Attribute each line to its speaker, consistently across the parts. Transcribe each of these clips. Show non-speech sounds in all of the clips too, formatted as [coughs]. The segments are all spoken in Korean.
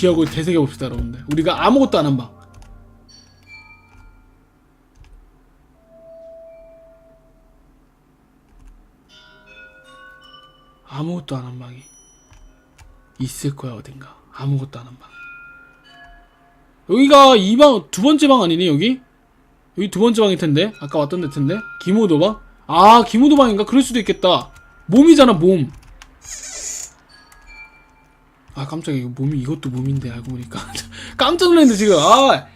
Speaker 1: 기억을 되새겨 봅시다 여러분들. 우리가 아무것도 안 한 방. 아무것도 안 한 방이 있을 거야 어딘가. 아무것도 안 한 방. 여기가 이 방 두 번째 방 아니니 여기? 여기 두 번째 방일 텐데. 아까 왔던 데 텐데. 기모도 방? 아 기모도 방인가? 그럴 수도 있겠다. 몸이잖아 몸 아 깜짝이야. 몸이 이것도 몸인데 알고 보니까. [laughs] 깜짝 놀랐는데 지금. 아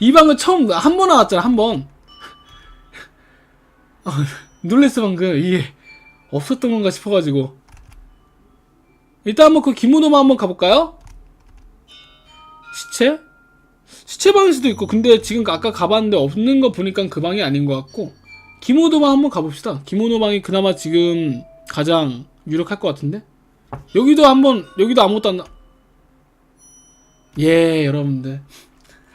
Speaker 1: 이 방은 처음 한 번 나왔잖아 한번. 아, 놀랬어 방금. 이게 없었던 건가 싶어가지고. 일단 한번 그 기무도만 한번 가볼까요? 시체? 시체 방일 수도 있고 근데 지금 아까 가봤는데 없는 거 보니까 그 방이 아닌 것 같고. 기모도방 한번 가봅시다. 기모도방이 그나마 지금 가장 유력할 것 같은데 여기도 한번 여기도 아무것도 안 나. 예 여러분들. [laughs]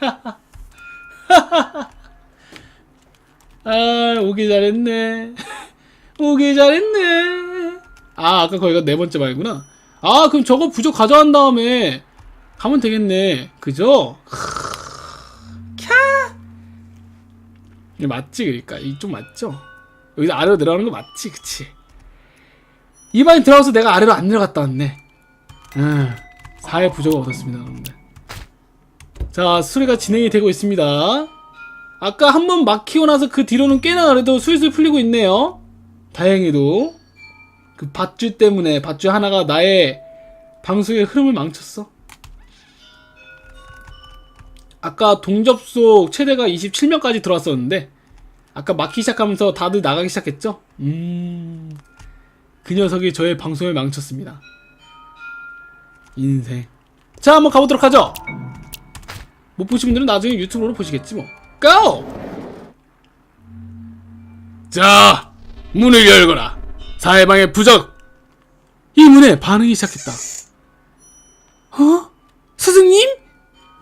Speaker 1: 아 오기 잘했네. [laughs] 오기 잘했네. 아 아까 거기가 네 번째 방이구나. 아 그럼 저거 부적 가져간 다음에 가면 되겠네. 그죠? 캬! 이거 맞지 그러니까. 이쪽 맞죠? 여기서 아래로 내려가는 거 맞지 그치 이 방에 들어가서 내가 아래로 안 내려갔다 왔네. 음, 4의 부적을 얻었습니다 여러분들. 자 수리가 진행이 되고 있습니다. 아까 한 번 막히고 나서 그 뒤로는 꽤나 그래도 술술 풀리고 있네요. 다행히도. 그 밧줄 때문에 밧줄 하나가 나의 방송의 흐름을 망쳤어. 아까 동접 속 최대가 27명까지 들어왔었는데 아까 막히기 시작하면서 다들 나가기 시작했죠? 음... 그 녀석이 저의 방송을 망쳤습니다. 인생. 자, 한번 가보도록 하죠. 못 보신 분들은 나중에 유튜브로 보시겠지 뭐. 고! 자, 문을 열거라. 사해방의 부적. 이 문에 반응이 시작했다. 어? 스승님?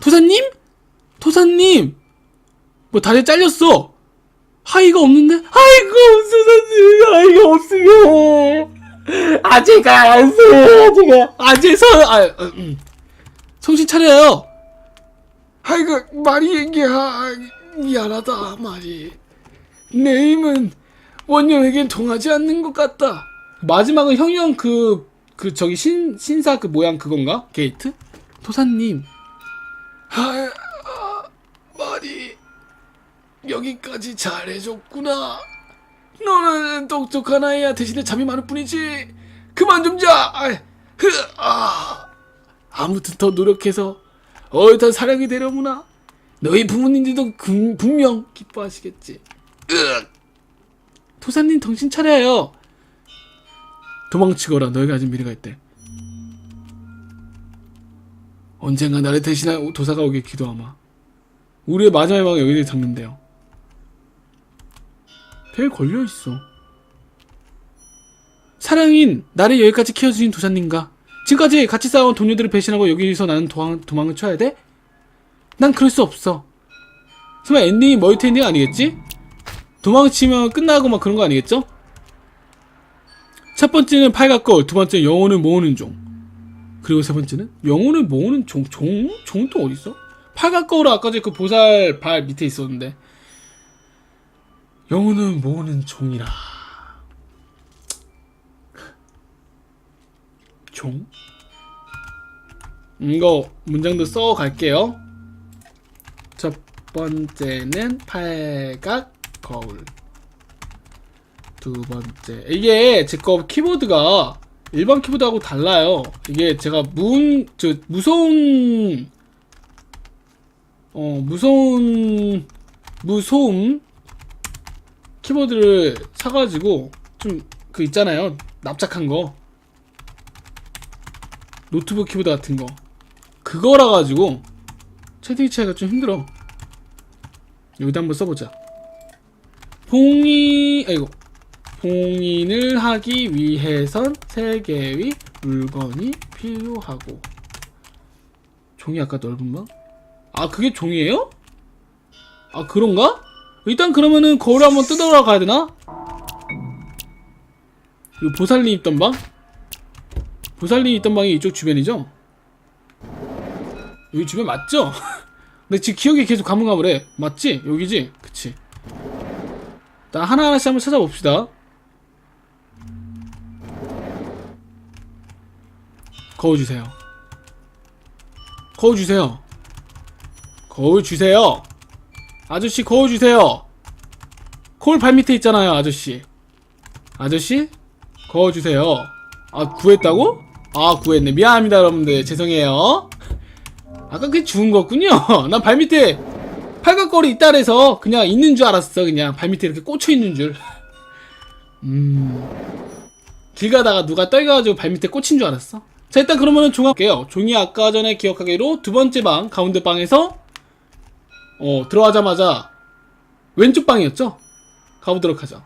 Speaker 1: 도사님? 도사님? 뭐 다리 잘렸어. 하이가 없는데? 아이고 수사님 하이가 없으면 아재가 안 써. 아재가 아재 서 아, 어, 음. 정신 차려요. 아이고 말이 얘기야 미안하다 말이 내 힘은 원영에겐 통하지 않는 것 같다. 마지막은 형이 형그 그 저기 신 신사 그 모양 그건가 게이트 도사님. 아, 여기까지 잘해줬구나. 너는 똑똑한 아이야. 대신에 잠이 많을 뿐이지. 그만 좀 자. 아. 아무튼 더 노력해서 어엿한 사랑이 되려무나. 너희 부모님들도 금- 분명 기뻐하시겠지. 도사님 정신 차려요. 도망치거라. 너희가 가진 미래가 있대. 언젠가 나를 대신할 도사가 오길 기도하마. 우리의 마지막 여기를 잡는데요. 벨 걸려 있어. 사랑인 나를 여기까지 키워주신 도사님과 지금까지 같이 싸운 동료들을 배신하고 여기서 나는 도망, 도망을 쳐야 돼? 난 그럴 수 없어. 설마 엔딩이 멀티 엔딩 아니겠지? 도망치면 끝나고 막 그런 거 아니겠죠? 첫 번째는 팔각걸, 두 번째는 영혼을 모으는 종. 그리고 세 번째는 영혼을 모으는 종, 종? 종도 어딨어? 팔각거로 아까 전에 그 보살 발 밑에 있었는데 영혼은 모으는 종이라. 종? 이거 문장도 써 갈게요. 첫 번째는 팔각 거울. 두 번째. 이게 제 거 키보드가 일반 키보드하고 달라요. 이게 제가 문, 저, 무서운 어 무서운 무소음 키보드를 사가지고 좀 그 있잖아요. 납작한 거. 노트북 키보드 같은 거. 그거라 가지고 채팅 차이가 좀 힘들어. 여기다 한번 써보자. 봉인 아이고. 봉인을 하기 위해선 세 개의 물건이 필요하고. 종이 아까 넓은 방? 아 그게 종이에요? 아 그런가? 일단 그러면은 거울을 한번 뜯어러 가야 되나? 이 보살님 있던 방? 보살님 있던 방이 이쪽 주변이죠? 여기 주변 맞죠? [laughs] 근데 지금 기억이 계속 가물가물해. 맞지? 여기지? 그치. 일단 하나하나씩 한번 찾아봅시다. 거울 주세요. 거울 주세요. 거울 주세요. 아저씨 거울 주세요. 거울 발밑에 있잖아요, 아저씨. 아저씨? 거울 주세요. 아, 구했다고? 아, 구했네. 미안합니다, 여러분들. 죄송해요. 아까 그게 죽은 거군요. 난 [laughs] 발밑에 팔각거리 있다 그래서 그냥 있는 줄 알았어. 그냥 발밑에 이렇게 꽂혀 있는 줄. 음. 길 가다가 누가 떨겨가지고 발밑에 꽂힌 줄 알았어. 자, 일단 그러면은 종합게요. 종이 아까 전에 기억하기로 두 번째 방, 가운데 방에서 어, 들어가자마자 왼쪽 방이었죠? 가보도록 하죠.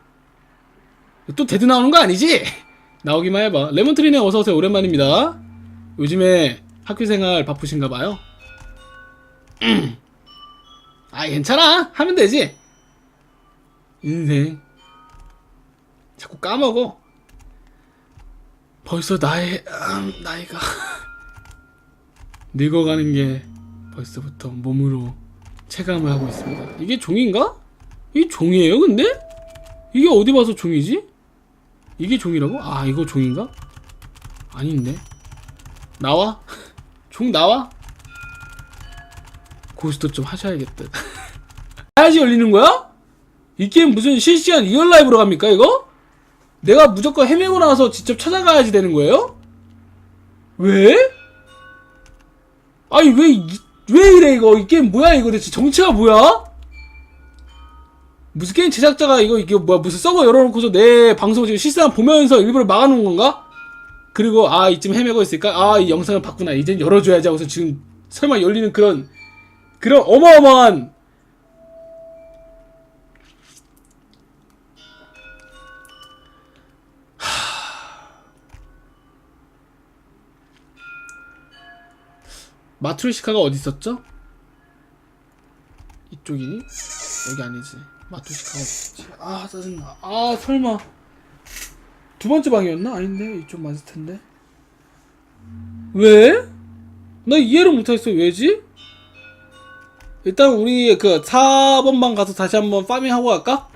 Speaker 1: 또 데드 나오는 거 아니지? [laughs] 나오기만 해봐. 레몬트리네 어서오세요. 오랜만입니다. 요즘에 학교 생활 바쁘신가 봐요. [clears throat] 아, 괜찮아. 하면 되지. 인생. 자꾸 까먹어. 벌써 나의, 음, 나이가. [laughs] 늙어가는 게 벌써부터 몸으로 체감을 하고 있습니다. 이게 종인가? 이게 종이에요, 근데? 이게 어디 봐서 종이지? 이게 종이라고? 아, 이거 종인가? 아닌데. 나와? [laughs] 종 나와? 고스톱 좀 하셔야겠다. [laughs] 해야지 열리는 거야? 이 게임 무슨 실시간 리얼 라이브로 갑니까, 이거? 내가 무조건 헤매고 나서 직접 찾아가야지 되는 거예요? 왜? 아니, 왜, 이- 왜 이래, 이거? 이 게임 뭐야, 이거 대체 정체가 뭐야? 무슨 게임 제작자가 이거, 이게 뭐야, 무슨 서버 열어놓고서 내 방송 지금 실시간 보면서 일부러 막아놓은 건가? 그리고 아 이쯤 헤매고 있을까? 아 이 영상을 봤구나. 이젠 열어줘야지 하고서 지금 설마 열리는 그런 그런 어마어마한 마트루시카가 어디 있었죠? 이쪽이니? 여기 아니지. 마트루시카가 어디 있지? 아 짜증나. 아 설마. 두 번째 방이었나? 아닌데 이쪽 맞을 텐데. 왜? 나 이해를 못하겠어. 왜지? 일단 우리 그 4번 방 가서 다시 한번 파밍하고 갈까?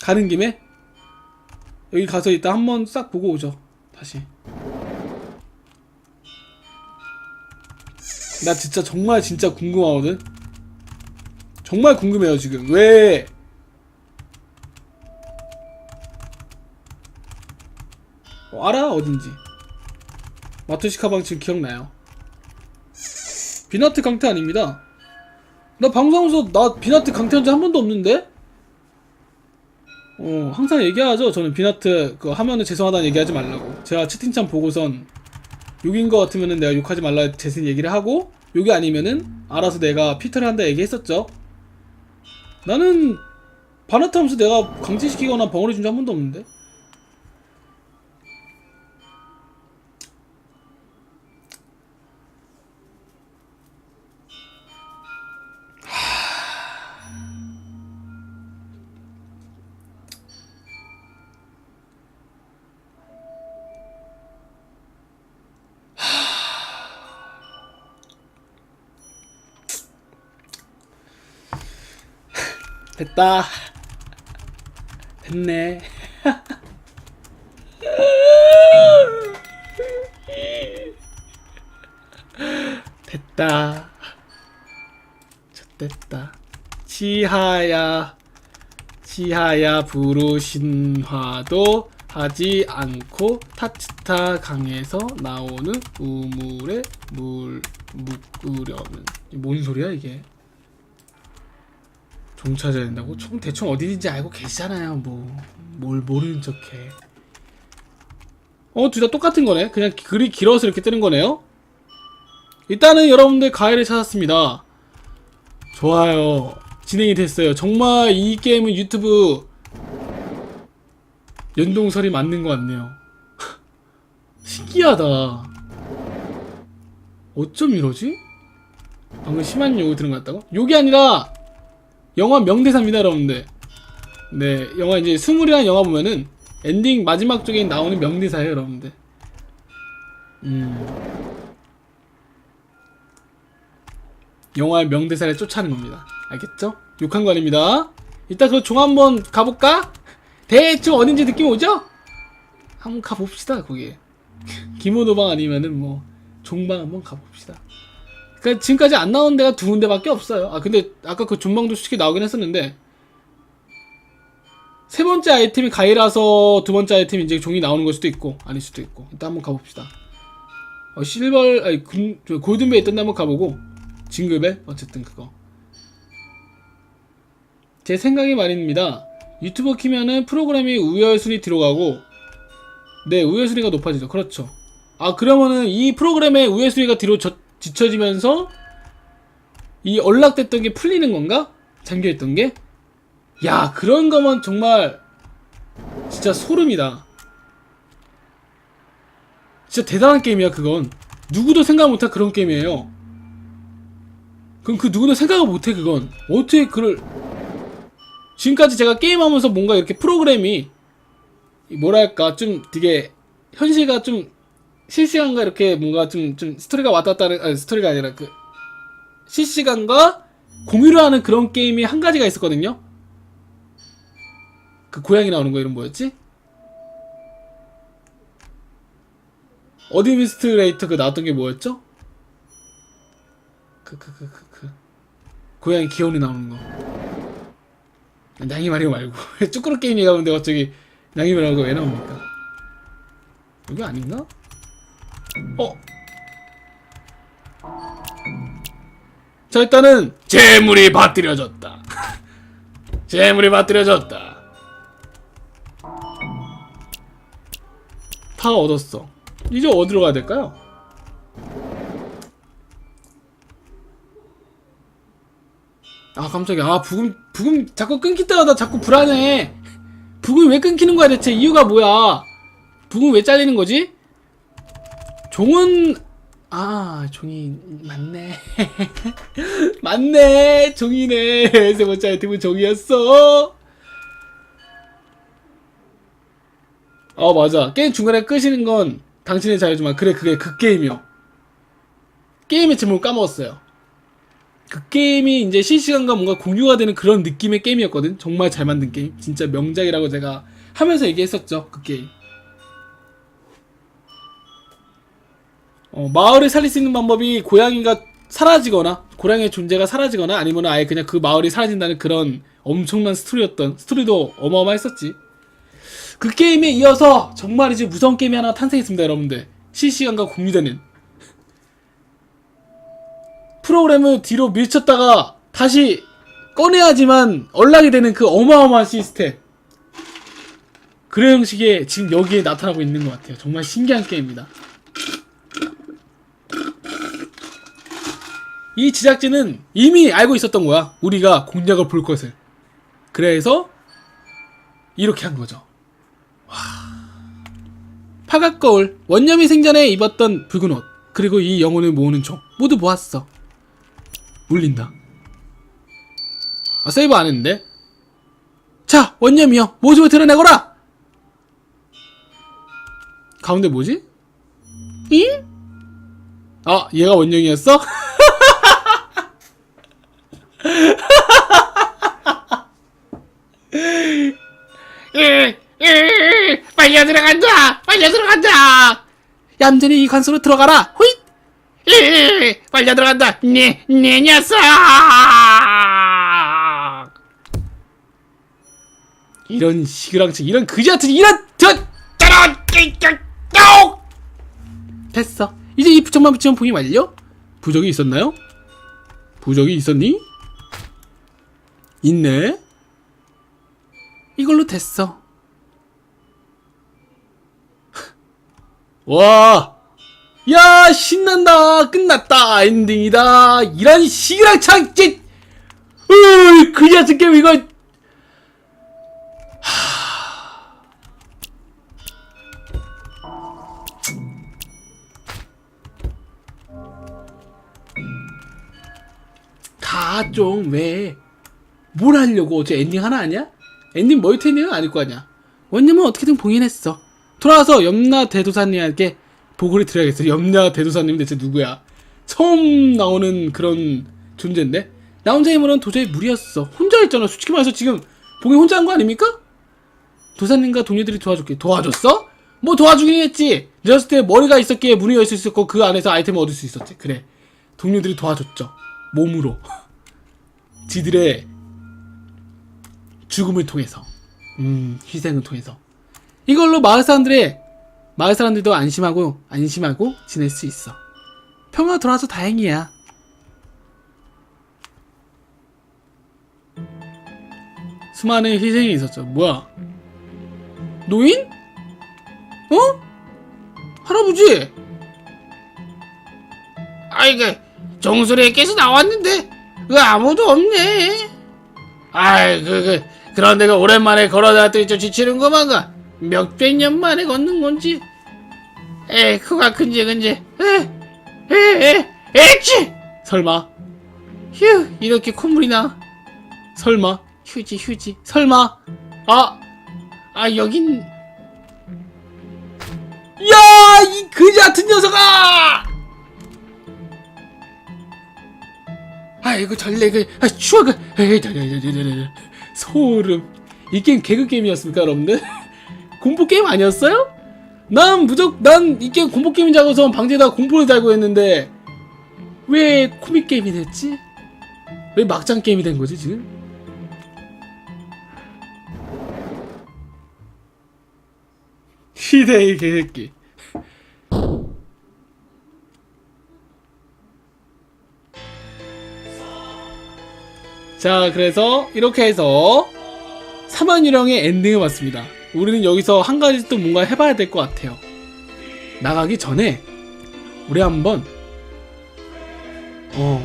Speaker 1: 가는 김에 여기 가서 일단 한번 싹 보고 오죠. 다시. 나 진짜 정말 진짜 궁금하거든. 정말 궁금해요 지금. 왜? 어, 알아? 어딘지. 마토시카 방 지금 기억나요? 비나트 강태 아닙니다. 나 방송에서 나 비나트 강태한 적한 번도 없는데? 어 항상 얘기하죠. 저는 비나트 그 하면은 죄송하다는 얘기하지 말라고. 제가 채팅창 보고선 욕인 거 같으면은 내가 욕하지 말라 대신 얘기를 하고 욕이 아니면은 알아서 내가 피터를 한다 얘기했었죠. 나는 바나트 하면서 내가 강제시키거나 벙어리 준 적 한 번도 없는데 됐다. 됐네. 됐다. 됐다. 지하야, 지하야 부르신화도 하지 않고 타치타 강에서 나오는 우물에 물 묵으려는 뭔 소리야 이게? 종 찾아야 된다고? 총 대충 어디인지 알고 계시잖아요. 뭐 뭘 모르는 척해. 어, 둘 다 똑같은 거네. 그냥 글이 길어서 이렇게 뜨는 거네요. 일단은 여러분들 가해를 찾았습니다. 좋아요. 진행이 됐어요. 정말 이 게임은 유튜브 연동설이 맞는 것 같네요. [laughs] 신기하다. 어쩜 이러지? 방금 심한 욕을 들은 것 같다고? 욕이 아니라 영화 명대사입니다, 여러분들. 네, 영화 이제 스물이라는 영화 보면은 엔딩 마지막 쪽에 나오는 명대사예요, 여러분들. 음. 영화의 명대사를 쫓아하는 겁니다. 알겠죠? 욕한 거 아닙니다. 이따 그 종 한번 가볼까? 대충 어딘지 느낌 오죠? 한번 가봅시다 거기. [laughs] 김호노방 아니면은 뭐 종방 한번 가봅시다. 그러니까 지금까지 안 나온 데가 두 군데밖에 없어요. 아 근데 아까 그 종방도 솔직히 나오긴 했었는데 세 번째 아이템이 가이라서 두 번째 아이템이 이제 종이 나오는 걸 수도 있고 아닐 수도 있고 일단 한번 가봅시다. 어, 실버 아니 금, 저 골든벨 있던데 한번 가보고 징글벨 어쨌든 그거 제 생각이 말입니다. 유튜버 키면은 프로그램이 우열순위 뒤로 가고 네 우열순위가 높아지죠. 그렇죠. 아 그러면은 이 프로그램의 우열순위가 뒤로 젖- 뒤처지면서 이 언락됐던 게 풀리는 건가? 잠겨있던 게? 야 그런 거면 정말 진짜 소름이다. 진짜 대단한 게임이야 그건. 누구도 생각 못할 그런 게임이에요. 그럼 그 누구도 생각을 못해 그건. 어떻게 그를 지금까지 제가 게임하면서 뭔가 이렇게 프로그램이 이 뭐랄까 좀 되게 현실과 좀 실시간과 이렇게 뭔가 좀 좀 스토리가 왔다 갔다 하는 아니 스토리가 아니라 그 실시간과 공유를 하는 그런 게임이 한 가지가 있었거든요. 그 고양이 나오는 거 이름 뭐였지? 어드미스트레이터 그 나왔던 게 뭐였죠? 그 그 그 그 그 고양이 귀여운애 나오는 거. 냥이 마리오 말고 [laughs] 쭈꾸루 게임 얘기하는데 갑자기 냥이 마리오가 왜 나옵니까? 여기 아닌가? 어? 자 일단은 재물이 받들여졌다. [laughs] 재물이 받들여졌다. 다 얻었어. 이제 어디로 가야 될까요? 아 깜짝이야. 아 부금 부금 자꾸 끊길 때마다 자꾸 불안해. 부금이 왜 끊기는 거야 대체? 이유가 뭐야? 부금 왜 잘리는 거지? 종은 아 종이 맞네. [laughs] 맞네 종이네. 세 번째 아이템은 종이었어. 어 맞아. 게임 중간에 끄시는 건 당신의 자유지만 그래 그게 그 게임이요. 게임의 제목을 까먹었어요. 그 게임이 이제 실시간과 뭔가 공유가 되는 그런 느낌의 게임이었거든. 정말 잘 만든 게임. 진짜 명작이라고 제가 하면서 얘기했었죠 그 게임 어, 마을을 살릴 수 있는 방법이 고양이가 사라지거나 고양이의 존재가 사라지거나 아니면 아예 그냥 그 마을이 사라진다는 그런 엄청난 스토리였던 스토리도 어마어마했었지. 그 게임에 이어서 정말 이제 무서운 게임이 하나 탄생했습니다 여러분들. 실시간과 공유되는. 프로그램을 뒤로 밀쳤다가 다시 꺼내야지만 연락이 되는 그 어마어마한 시스템. 그런 형식의 지금 여기에 나타나고 있는 것 같아요. 정말 신기한 게임입니다 이 제작진은 이미 알고 있었던 거야. 우리가 공략을 볼 것을. 그래서 이렇게 한 거죠. 와. 파각거울, 원념이 생전에 입었던 붉은 옷, 그리고 이 영혼을 모으는 총 모두 모았어. 울린다. 아 세이브 안 했는데? 자, 원념이여, 모습을 드러내거라. 가운데 뭐지? 잉? 아, 얘가 원영이었어? [laughs] 빨려 들어간다! 빨려 들어간다! 얌전히 이 관소로 들어가라! 호잇! 빨려 들어간다! 네, 네 녀석! 이런 시그랑치, 이런 그지 같은, 이런, 저, 따라, 띠 됐어. 이제 이 부적만 붙이면 봉이 완료? 부적이 있었나요? 부적이 있었니? 있네. 이걸로 됐어. [laughs] 와! 야, 신난다! 끝났다! 엔딩이다! 이런 시기랑 창짓! 으이, 그 녀석 게임 이거! 다좀 왜? 뭘 하려고 어제 엔딩 하나 아니야? 엔딩 멀티 엔딩은 아닐 거 아니야. 원님은 어떻게든 봉인했어. 돌아와서 염라 대도사님에게 보고를 드려야겠어. 염라 대도사님 대체 누구야? 처음 나오는 그런 존재인데 나 혼자 힘으로는 도저히 무리였어 혼자 했잖아 솔직히 말해서 지금 봉이 혼자 한 거 아닙니까? 도사님과 동료들이 도와줄게 도와줬어? 뭐 도와주긴 했지 늦었을 때 머리가 있었기에 문이 열수 있었고 그 안에서 아이템을 얻을 수 있었지 그래 동료들이 도와줬죠 몸으로 [laughs] 지들의 죽음을 통해서 음 희생을 통해서 이걸로 마을 사람들의 마을 사람들도 안심하고 안심하고 지낼 수 있어 평화 돌아와서 다행이야 수많은 희생이 있었죠 뭐야 노인? 어? 할아버지
Speaker 2: 아이고 종소리에께서 나왔는데 그 아무도 없네. 아이 그, 그 그런 데가 오랜만에 걸어다녔더니 좀 지치는구만 가 몇백 년 만에 걷는 건지. 에 코가 근질근질. 에에에 에치.
Speaker 1: 설마
Speaker 2: 휴 이렇게 콧물이 나.
Speaker 1: 설마
Speaker 2: 휴지 휴지.
Speaker 1: 설마 아
Speaker 2: 아 여긴
Speaker 1: 야, 이 그지 같은 녀석아! 아이고 전래 그 아, 추워 그 에이, 저, 저, 저, 저. 소름. 이 게임 개그 게임이었습니까, 여러분들? [laughs] 공포 게임 아니었어요? 난 무적 난 이 게임 공포 게임인 줄 알고서 방제에다가 공포를 달고 했는데 왜 코믹 게임이 됐지? 왜 막장 게임이 된 거지 지금? [laughs] 시대의 개새끼. 자, 그래서 이렇게 해서 3만 유령의 엔딩을 봤습니다. 우리는 여기서 한 가지 또 뭔가 해봐야 될 것 같아요. 나가기 전에 우리 한번 어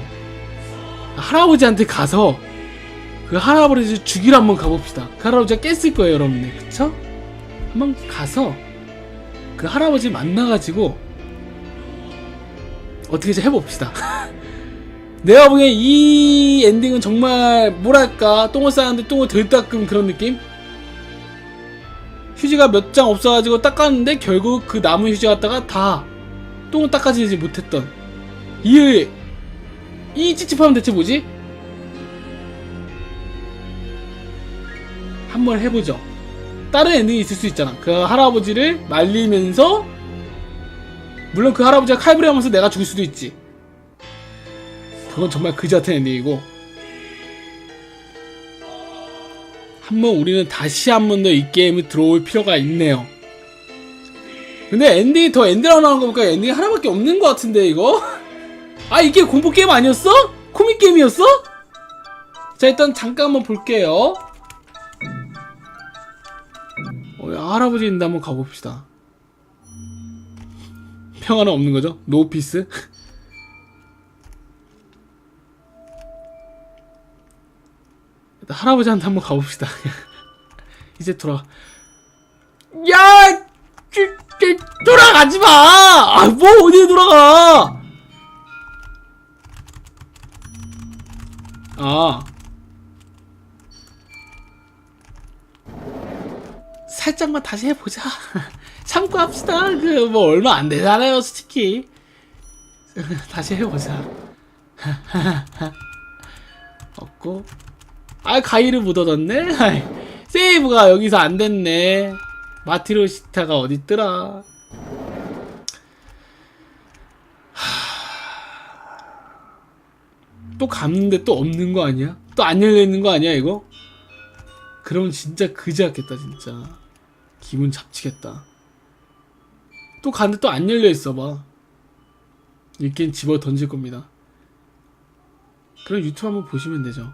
Speaker 1: 할아버지한테 가서 그 할아버지 죽이러 한번 가봅시다. 그 할아버지가 깼을 거예요, 여러분들. 그쵸? 한번 가서 그 할아버지 만나가지고 어떻게 좀 해봅시다. [laughs] 내가 보기엔 이 엔딩은 정말 뭐랄까 똥을 싸는데 똥을 덜 닦은 그런 느낌? 휴지가 몇 장 없어가지고 닦았는데 결국 그 남은 휴지 갖다가 다 똥을 닦아지지 못했던 이, 이 찝찝함은 대체 뭐지? 한번 해보죠. 다른 엔딩이 있을 수 있잖아. 그 할아버지를 말리면서 물론 그 할아버지가 칼부리 하면서 내가 죽을 수도 있지. 그건 정말 그지 같은 엔딩이고 한 번 우리는 다시 한 번 더 이 게임에 들어올 필요가 있네요. 근데 엔딩이 더 엔딩으로 나오는 거 보니까 엔딩이 하나밖에 없는 것 같은데 이거? 아 이게 공포 게임 아니었어? 코믹 게임이었어? 자 일단 잠깐 한번 볼게요. 어, 할아버지 있는데 한번 가봅시다. 평화는 없는 거죠? 노피스? 할아버지한테 한번 가봅시다. [laughs] 이제 돌아. 야! 쭈, 쭈, 돌아가지 마! 아, 뭐, 어디에 돌아가! 아. 살짝만 다시 해보자. [laughs] 참고 합시다. 그, 뭐, 얼마 안 되잖아요, 솔직히. [laughs] 다시 해보자. 없고. 아, 가위를? 아이, 세이브가 여기서 안 됐네. 마티로시타가 어딨더라. 하... 또 갔는데 또 없는 거 아니야? 또 안 열려있는 거 아니야, 이거? 그러면 진짜 그지 같겠다, 진짜. 기분 잡치겠다. 또 갔는데 또 안 열려있어 봐. 이 게임 집어 던질 겁니다. 그럼 유튜브 한번 보시면 되죠.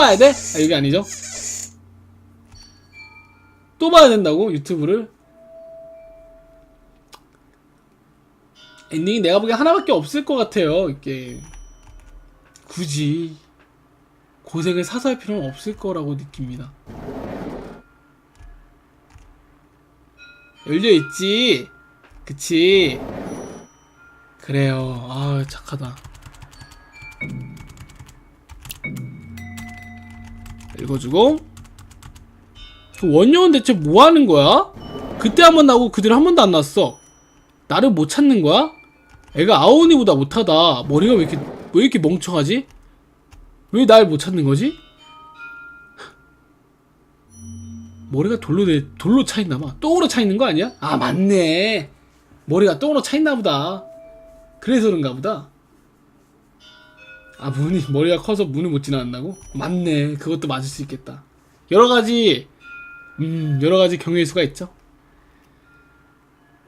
Speaker 1: 또 봐야 돼? 아, 여기 아니죠? 또 봐야 된다고? 유튜브를? 엔딩이 내가 보기엔 하나밖에 없을 것 같아요, 이게. 굳이 고생을 사서 할 필요는 없을 거라고 느낍니다. 열려있지? 그치? 그래요. 아 착하다. 읽어주고 그 원녀는 대체 뭐 하는 거야? 그때 한 번 나오고 그 뒤로 한 번도 안 났어. 나를 못 찾는 거야? 애가 아오니보다 못하다. 머리가 왜 이렇게 왜 이렇게 멍청하지? 왜 날 못 찾는 거지? 머리가 돌로 돼, 돌로 차 있나 봐. 똥으로 차 있는 거 아니야? 아, 맞네. 머리가 똥으로 차 있나 보다. 그래서 그런가 보다. 아, 문이, 머리가 커서 문을 못 지나간다고? 맞네. 그것도 맞을 수 있겠다. 여러 가지, 음, 여러 가지 경우의 수가 있죠.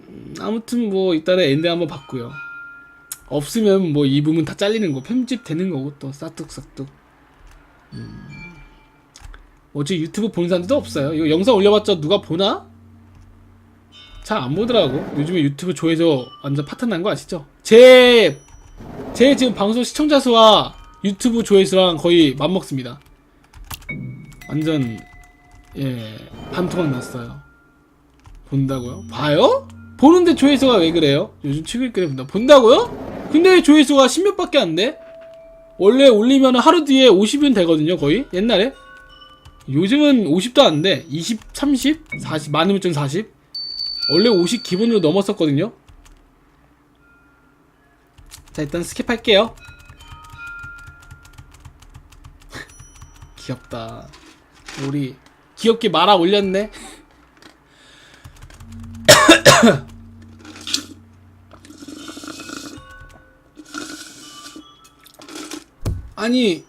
Speaker 1: 음, 아무튼 뭐, 이따가 엔드 한번 봤고요. 없으면 뭐, 이 부분 다 잘리는 거, 편집되는 거고, 또, 싸뚝싸뚝. 음. 어제 유튜브 보는 사람들도 없어요. 이거 영상 올려봤자 누가 보나? 잘 안 보더라고. 요즘에 유튜브 조회수 완전 파탄 난 거 아시죠? 제, 제 지금 방송 시청자 수와 유튜브 조회수랑 거의 맞먹습니다. 완전, 예, 반토막 났어요. 본다고요? 봐요? 보는데 조회수가 왜 그래요? 요즘 최근에 본다. 본다고요? 근데 왜 조회수가 10몇 밖에 안 돼? 원래 올리면 하루 뒤에 50은 되거든요, 거의. 옛날에. 요즘은 50도 안 돼. 20, 30, 40, 많으면 좀 40. 원래 50 기본으로 넘었었거든요. 자, 일단 스킵할게요. [laughs] 귀엽다. 우리 귀엽게 말아 올렸네. [coughs] 아니,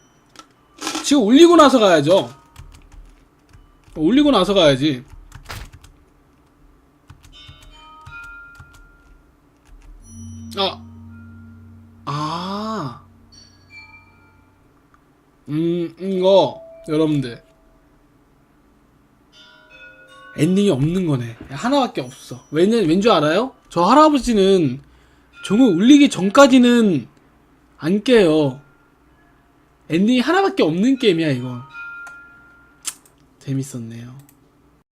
Speaker 1: 지금 올리고 나서 가야죠. 올리고 나서 가야지. 여러분들 엔딩이 없는 거네. 하나밖에 없어. 왜는 왠줄 알아요? 저 할아버지는 종을 울리기 전까지는 안 깨요. 엔딩이 하나밖에 없는 게임이야 이건. 재밌었네요.